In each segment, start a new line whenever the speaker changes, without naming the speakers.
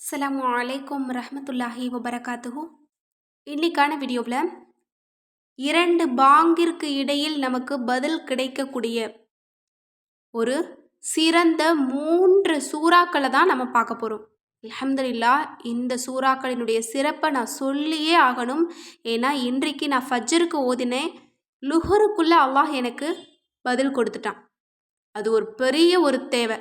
அஸ்லாம் அலைக்கும் ரஹமத்துல்லாஹி வபரகாத்துஹூ. இன்னைக்கான வீடியோவில் இரண்டு பாங்கிற்கு இடையில் நமக்கு பதில் கிடைக்கக்கூடிய ஒரு சிறந்த மூன்று சூறாக்களை தான் நம்ம பார்க்க போகிறோம் அலமதுல்லா இந்த சூறாக்களினுடைய சிறப்பை நான் சொல்லியே ஆகணும். ஏன்னா இன்றைக்கு நான் ஃபஜ்ஜருக்கு ஓதினேன். லுஹருக்குள்ளே அல்லாஹ் எனக்கு பதில் கொடுத்துட்டான். அது ஒரு பெரிய ஒரு தேவை.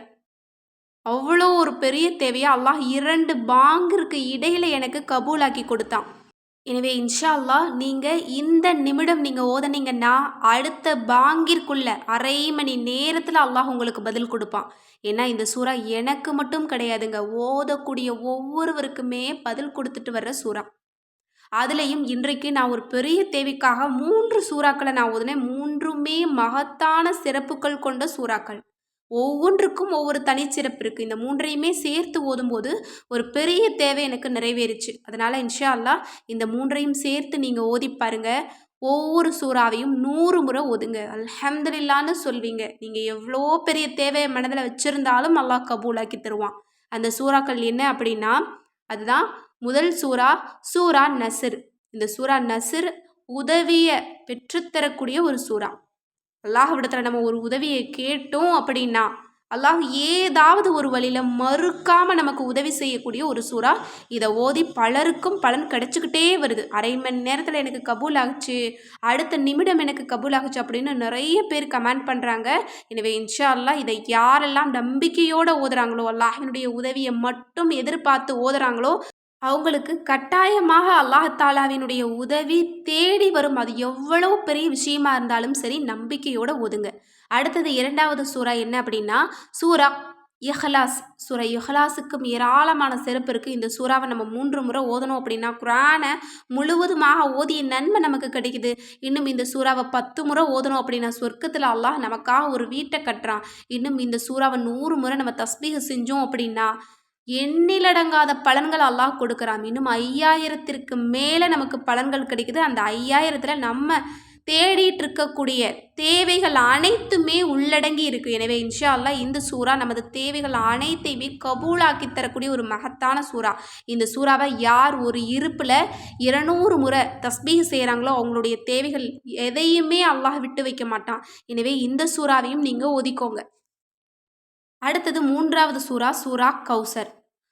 அவ்வளோ ஒரு பெரிய தேவையை அல்லாஹ் இரண்டு பாங்கிற்கு இடையில எனக்கு கபூலாக்கி கொடுத்தான். எனவே இன்ஷா அல்லாஹ் நீங்கள் இந்த நிமிடம் நீங்கள் ஓதனீங்கன்னா அடுத்த பாங்கிற்குள்ள அரை மணி நேரத்தில் அல்லாஹ் உங்களுக்கு பதில் கொடுப்பான். ஏன்னா இந்த சூறா எனக்கு மட்டும் கிடையாதுங்க. ஓதக்கூடிய ஒவ்வொருவருக்குமே பதில் கொடுத்துட்டு வர்ற சூறா. அதுலேயும் இன்றைக்கு நான் ஒரு பெரிய தேவைக்காக மூன்று சூறாக்களை நான் ஓதுனேன். மூன்றுமே மகத்தான சிறப்புகள் கொண்ட சூறாக்கள். ஒவ்வொன்றுக்கும் ஒவ்வொரு தனிச்சிறப்பு இருக்குது இந்த மூன்றையுமே சேர்த்து ஓதும்போது ஒரு பெரிய தேவை எனக்கு நிறைவேறுச்சு. அதனால் இன்ஷா அல்லாஹ் இந்த மூன்றையும் சேர்த்து நீங்கள் ஓதி பாருங்கள் ஒவ்வொரு சூறாவையும் நூறு முறை ஒதுங்க அல்ஹம்துலில்லான்னு சொல்வீங்க. நீங்கள் எவ்வளோ பெரிய தேவையை மனதில் வச்சுருந்தாலும் அல்லாஹ் கபூலாக்கி தருவான். அந்த சூறாக்கள் என்ன அப்படின்னா அதுதான் முதல் சூறா சூரா நசிர் இந்த சூரா நசிர் உதவியை பெற்றுத்தரக்கூடிய ஒரு சூறா. அல்லாஹ்விடத்தில் நம்ம ஒரு உதவியை கேட்டோம் அப்படின்னா அல்லாஹ் ஏதாவது ஒரு வழியில் மறுக்காமல் நமக்கு உதவி செய்யக்கூடிய ஒரு சூறா இதை ஓதி பலருக்கும் பலன் கிடச்சிக்கிட்டே வருது. அரை மணி நேரத்தில் எனக்கு கபூல் ஆகுச்சு அடுத்த நிமிடம் எனக்கு கபூல் ஆகுச்சு அப்படின்னு நிறைய பேர் கமெண்ட் பண்ணுறாங்க எனவே இன்ஷா அல்லா இதை யாரெல்லாம் நம்பிக்கையோடு ஓதுறாங்களோ அல்லாஹினுடைய உதவியை மட்டும் எதிர்பார்த்து ஓதுறாங்களோ அவங்களுக்கு கட்டாயமாக அல்லாஹாலாவினுடைய உதவி தேடி வரும். அது எவ்வளோ பெரிய விஷயமா இருந்தாலும் சரி நம்பிக்கையோடு ஒதுங்க அடுத்தது இரண்டாவது சூறா என்ன அப்படின்னா சூரா இஹ்லாஸ். சூரா இஹ்லாஸுக்கும் ஏராளமான சிறப்பு இருக்குது இந்த சூறாவை நம்ம மூன்று முறை ஓதணும் அப்படின்னா குரானை முழுவதுமாக ஓதிய நன்மை நமக்கு கிடைக்குது. இன்னும் இந்த சூறாவை பத்து முறை ஓதணும் அப்படின்னா சொர்க்கத்தில் அல்லாஹ் நமக்காக ஒரு வீட்டை கட்டுறான். இன்னும் இந்த சூறாவை நூறு முறை நம்ம தஸ்பீக செஞ்சோம் அப்படின்னா எண்ணிலடங்காத பலன்கள் அல்லாஹ் கொடுக்குறான். இன்னும் ஐயாயிரத்திற்கு மேலே நமக்கு பலன்கள் கிடைக்குது. அந்த ஐயாயிரத்தில் நம்ம தேடிட்டு இருக்கக்கூடிய தேவைகள் அனைத்துமே உள்ளடங்கி இருக்குது எனவே இன்ஷா அல்லா இந்த சூறா நமது தேவைகள் அனைத்தையுமே கபூலாக்கி தரக்கூடிய ஒரு மகத்தான சூறா. இந்த சூறாவை யார் ஒரு இருப்பில் இருநூறு முறை தஸ்பீக செய்கிறாங்களோ அவங்களுடைய தேவைகள் எதையுமே அல்லாஹ் விட்டு வைக்க மாட்டான். எனவே இந்த சூறாவையும் நீங்கள் ஒதுக்கோங்க. அடுத்தது மூன்றாவது சூறா சூறா கௌசர்.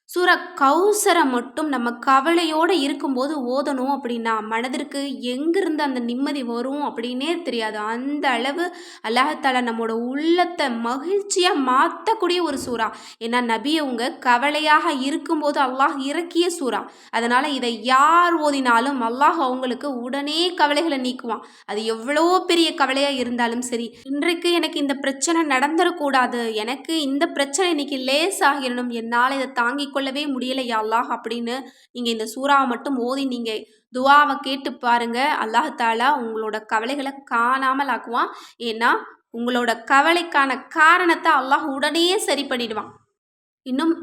சூர கௌசரை மட்டும் நம்ம கவலையோடு இருக்கும்போது ஓதணும் அப்படின்னா மனதிற்கு எங்கிருந்து அந்த நிம்மதி வரும் அப்படின்னே தெரியாது. அந்த அளவு அல்லாஹால நம்மளோட உள்ளத்தை மகிழ்ச்சியாக மாற்றக்கூடிய ஒரு சூறா. ஏன்னா நபியவங்க கவலையாக இருக்கும்போது அல்லாஹ் இறக்கிய சூறா. அதனால் இதை யார் ஓதினாலும் அல்லாஹ் அவங்களுக்கு உடனே கவலைகளை நீக்குவான். அது எவ்வளோ பெரிய கவலையாக இருந்தாலும் சரி இன்றைக்கு எனக்கு இந்த பிரச்சனை நடந்துடக்கூடாது எனக்கு இந்த பிரச்சனை இன்னைக்கு லேஸ் ஆகிடணும் என்னால் இதை தாங்கி கொள்ளவே முடியலையா அல்லாஹ் அப்படின்னு நீங்கள் இந்த சூறாவை மட்டும் ஓதி நீங்கள் துவாவை கேட்டு பாருங்க. அல்லாஹாலா உங்களோட கவலைகளை காணாமல் ஆக்குவான். ஏன்னா உங்களோட கவலைக்கான காரணத்தை அல்லாஹ் உடனே சரி பண்ணிடுவான். இன்னும்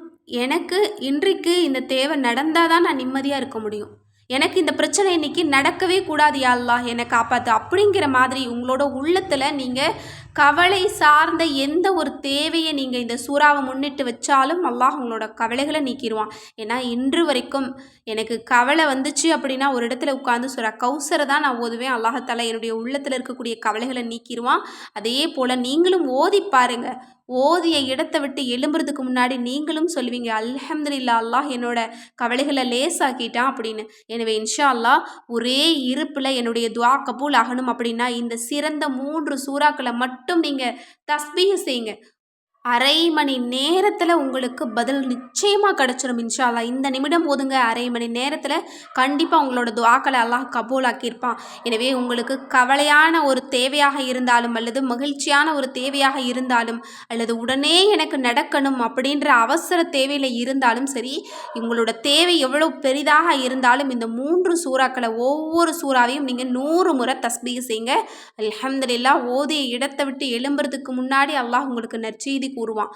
எனக்கு இன்றைக்கு இந்த தேவை நடந்தால் தான் நான் நிம்மதியாக இருக்க முடியும். எனக்கு இந்த பிரச்சனை இன்னைக்கு நடக்கவே கூடாது யாழ்லா. என்னை காப்பாற்று அப்படிங்கிற மாதிரி உங்களோட உள்ளத்தில் நீங்கள் கவலை சார்ந்த எந்த ஒரு தேவையை நீங்கள் இந்த சூறாவை முன்னிட்டு வச்சாலும் அல்லாஹ் உங்களோட கவலைகளை நீக்கிடுவான். ஏன்னா இன்று வரைக்கும் எனக்கு கவலை வந்துச்சு அப்படின்னா ஒரு இடத்துல உட்காந்து சூறா கௌசரை தான் நான் ஓதுவேன். அல்லாஹத்தால என்னுடைய உள்ளத்தில் இருக்கக்கூடிய கவலைகளை நீக்கிடுவான். அதே போல் நீங்களும் ஓதி பாருங்கள் ஓதிய இடத்தை விட்டு எழும்புறதுக்கு முன்னாடி நீங்களும் சொல்லுவீங்க அல்ஹம்துலில்லா அல்லாஹ் என்னோட கவலைகளை லேசாக்கிட்டான் அப்படின்னு. எனவே இன்ஷா அல்லாஹ் ஒரே இருப்பில் என்னுடைய துவா கபூல் ஆகணும் அப்படின்னா இந்த சிறந்த மூன்று சூறாக்களை மட்டும் மட்டும் நீங்கள் தஸ்பீக செய்யுங்க. அரை மணி நேரத்தில் உங்களுக்கு பதில் நிச்சயமாக கிடச்சிரும் இன்ஷால்லா இந்த நிமிடம் போதுங்க அரை மணி நேரத்தில் கண்டிப்பாக உங்களோட துவாக்களை அல்லாஹ் கபூலாக்கியிருப்பான். எனவே உங்களுக்கு கவலையான ஒரு தேவையாக இருந்தாலும் அல்லது மகிழ்ச்சியான ஒரு தேவையாக இருந்தாலும் அல்லது உடனே எனக்கு நடக்கணும் அப்படின்ற அவசர தேவையில் இருந்தாலும் சரி உங்களோட தேவை எவ்வளோ பெரிதாக இருந்தாலும் இந்த மூன்று சூறாக்களை ஒவ்வொரு சூறாவையும் நீங்கள் நூறு முறை தஸ்பீக செய்யுங்க. அலமதுல்லா ஓதிய இடத்தை விட்டு எழும்புறதுக்கு முன்னாடி அல்லாஹ் உங்களுக்கு நற்செய்தி கூறுவான்.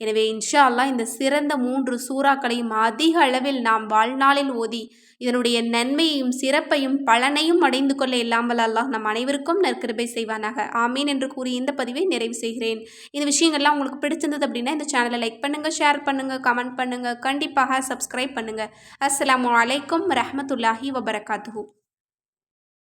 எனவே இன்ஷா அல்லாஹ் இந்த சிறந்த மூன்று சூறாக்களையும் அதிக அளவில் நாம் வாழ்நாளில் ஓதி இதனுடைய நன்மையையும் சிறப்பையும் பலனையும் அடைந்து கொள்ள இல்லாமல் அல்லாஹ் நம் அனைவருக்கும் நற்கிருபை செய்வானாக. ஆமீன் என்று கூறி இந்த பதிவை நிறைவு செய்கிறேன். இந்த விஷயங்கள்லாம் உங்களுக்கு பிடிச்சிருந்தது அப்படின்னா இந்த சேனலை லைக் பண்ணுங்கள் ஷேர் பண்ணுங்கள் கமெண்ட் பண்ணுங்கள் கண்டிப்பாக சப்ஸ்கிரைப் பண்ணுங்கள் அஸ்லாம் அலைக்கும் ரஹமத்துல்லாஹி வபரகாத்து